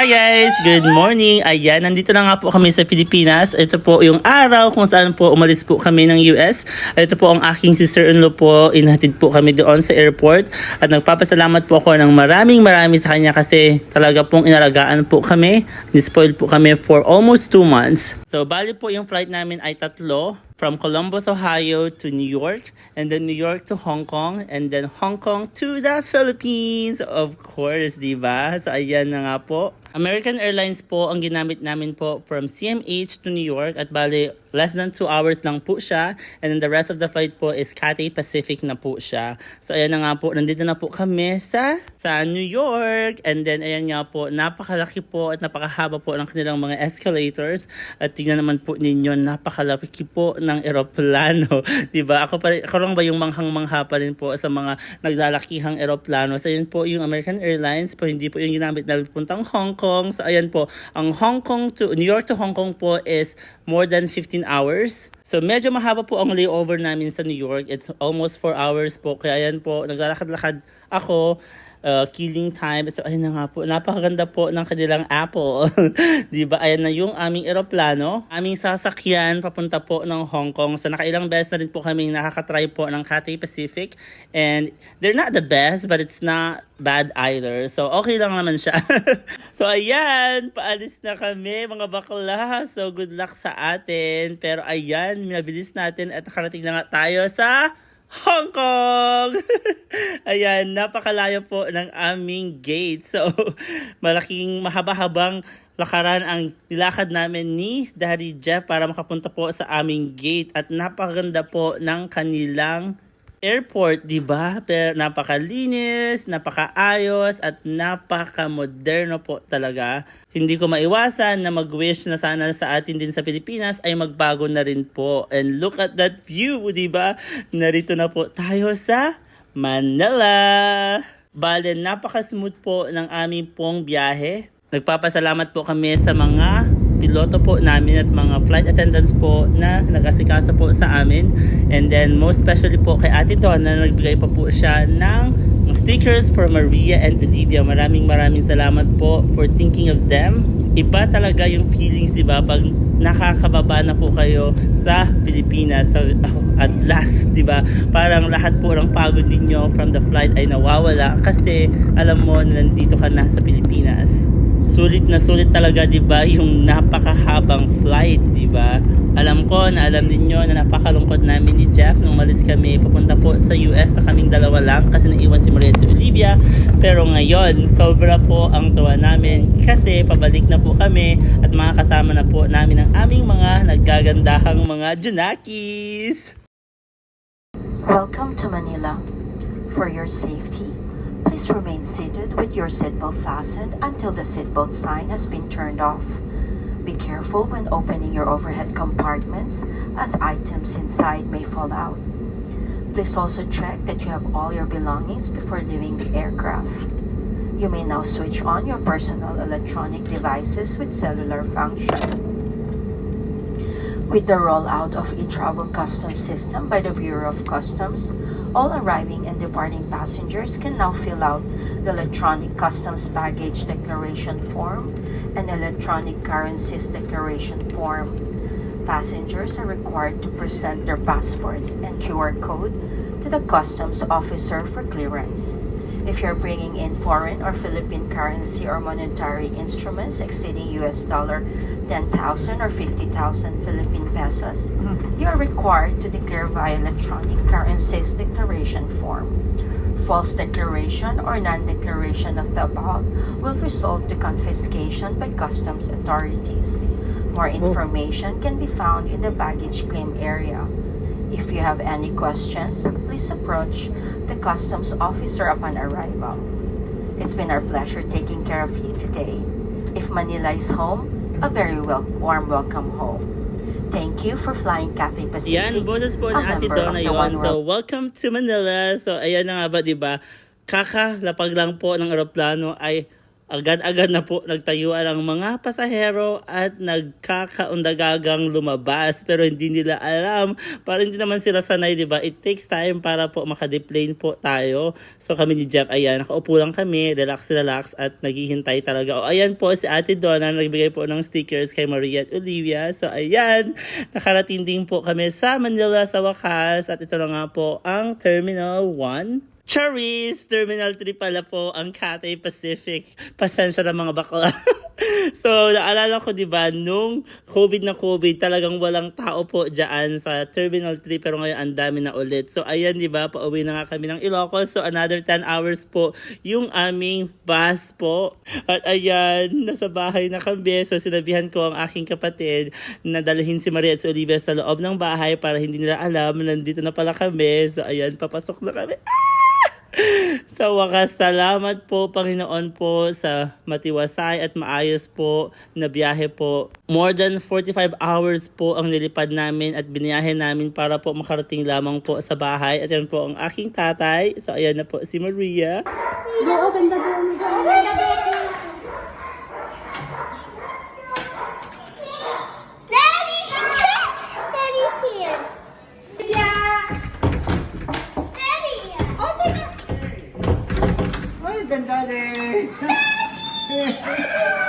Hi guys! Good morning! Ayan, nandito na nga po kami sa Pilipinas. Ito po yung araw kung saan po umalis po kami ng US. Ito po ang aking sister-in-law po. Inhatid po kami doon sa airport. At nagpapasalamat po ako ng maraming marami sa kanya kasi talaga pong inalagaan po kami. Nispoiled po kami for almost 2 months. So, bali po yung flight namin ay tatlo from Columbus, Ohio to New York, and then New York to Hong Kong, and then Hong Kong to the Philippines. Of course, di ba? So, ayan na nga po. American Airlines po ang ginamit namin po from CMH to New York at bali less than 2 hours lang po siya and then the rest of the flight po is Cathay Pacific na po siya. So ayan na nga po, nandito na po kami sa sa New York and then ayan nga po, napakalaki po at napakahaba po ng kanilang mga escalators at tingnan naman po ninyo, napakalaki po ng eroplano. 'Di ba? Ako pa ako lang ba yung manghang-mangha pa rin po sa mga naglalakihang eroplano. So ayan po yung American Airlines po, hindi po yung ginamit na puntang Hong Kong. So ayan po, ang Hong Kong to New York to Hong Kong po is more than 15 hours. So medyo mahaba po ang layover namin sa New York. It's almost 4 hours po. Kaya ayan po, naglalakad-lakad ako uh, killing time. So, ayun na nga po. Napakaganda po ng kanilang Apple. di ba? Ayan na yung aming eroplano. Aming sasakyan papunta po ng Hong Kong. So, nakailang beses na rin po kami nakakatry po ng Cathay Pacific. And they're not the best, but it's not bad either. So, okay lang naman siya. so, ayan. Paalis na kami, mga bakla. So, good luck sa atin. Pero, ayan, minabilis natin at nakarating na nga tayo sa Hong Kong! Ayan, napakalayo po ng aming gate. So, malaking mahaba-habang lakaran ang nilakad namin ni Daddy Jeff para makapunta po sa aming gate. At napakaganda po ng kanilang airport, di ba? Pero napakalinis, napakaayos, at napakamoderno po talaga. Hindi ko maiwasan na mag-wish na sana sa atin din sa Pilipinas ay magbago na rin po. And look at that view, di ba? Narito na po tayo sa Manila. Bale, napaka-smooth po ng aming pong biyahe. Nagpapasalamat po kami sa mga piloto po namin at mga flight attendants po na nag-asikaso po sa amin. And then most especially po kay Ate Donna na nagbigay pa po siya ng stickers for Maria and Olivia. Maraming maraming salamat po for thinking of them. Iba talaga yung feelings, di ba? Pag nakakababa na po kayo sa Pilipinas sa, at last, di ba? Parang lahat po ng pagod ninyo from the flight ay nawawala kasi alam mo na nandito ka na sa Pilipinas sulit na sulit talaga 'di ba yung napakahabang flight 'di ba? Alam ko na alam niyo na napakalungkot namin ni Jeff nung malis kami. Papunta po sa US na kaming dalawa lang kasi naiwan si Maria at si Olivia. Pero ngayon sobra po ang tuwa namin kasi pabalik na po kami at makakasama na po namin ang aming mga naggagandahang mga Junakis. Welcome to Manila. For your safety, please remain seated with your seatbelt fastened until the seatbelt sign has been turned off. Be careful when opening your overhead compartments as items inside may fall out. Please also check that you have all your belongings before leaving the aircraft. You may now switch on your personal electronic devices with cellular function. With the rollout of e-travel customs system by the Bureau of Customs, all arriving and departing passengers can now fill out the electronic customs baggage declaration form and electronic currencies declaration form. Passengers are required to present their passports and QR code to the customs officer for clearance. If you're bringing in foreign or Philippine currency or monetary instruments exceeding US dollar 10,000 or 50,000 Philippine pesos, mm-hmm. you are required to declare via electronic currencies declaration form. False declaration or non-declaration of the above will result to confiscation by customs authorities. More information can be found in the baggage claim area. If you have any questions, please approach the customs officer upon arrival. It's been our pleasure taking care of you today. If Manila is home, a very wel- warm welcome home. Thank you for flying Cathay Pacific. Yan, boses po ni Ate Donna yun. So, welcome to Manila. So, ayan na nga ba, di ba? Kakalapag lang po ng aeroplano ay agad-agad na po nagtayuan ang mga pasahero at nagkakaundagagang lumabas pero hindi nila alam para hindi naman sila sanay, di ba? It takes time para po makadeplane po tayo. So kami ni Jeff, ayan, nakaupo lang kami, relax, relax at naghihintay talaga. O ayan po si Ate Donna, nagbigay po ng stickers kay Maria at Olivia. So ayan, nakarating din po kami sa Manila sa wakas at ito na nga po ang Terminal 1. Charis! Terminal 3 pala po ang Cathay Pacific. Pasensya na mga bakla. so, naalala ko, di ba, nung COVID na COVID, talagang walang tao po dyan sa Terminal 3, pero ngayon ang dami na ulit. So, ayan, di ba, pauwi na nga kami ng Ilocos. So, another 10 hours po yung aming bus po. At ayan, nasa bahay na kami. So, sinabihan ko ang aking kapatid na dalhin si Maria at si Olivia sa loob ng bahay para hindi nila alam na nandito na pala kami. So, ayan, papasok na kami. Sa wakas, salamat po Panginoon po sa matiwasay at maayos po na biyahe po. More than 45 hours po ang nilipad namin at biniyahe namin para po makarating lamang po sa bahay. At yan po ang aking tatay. So ayan na po si Maria. Go, open the door. Open the door. Open the Ay, ganda rin.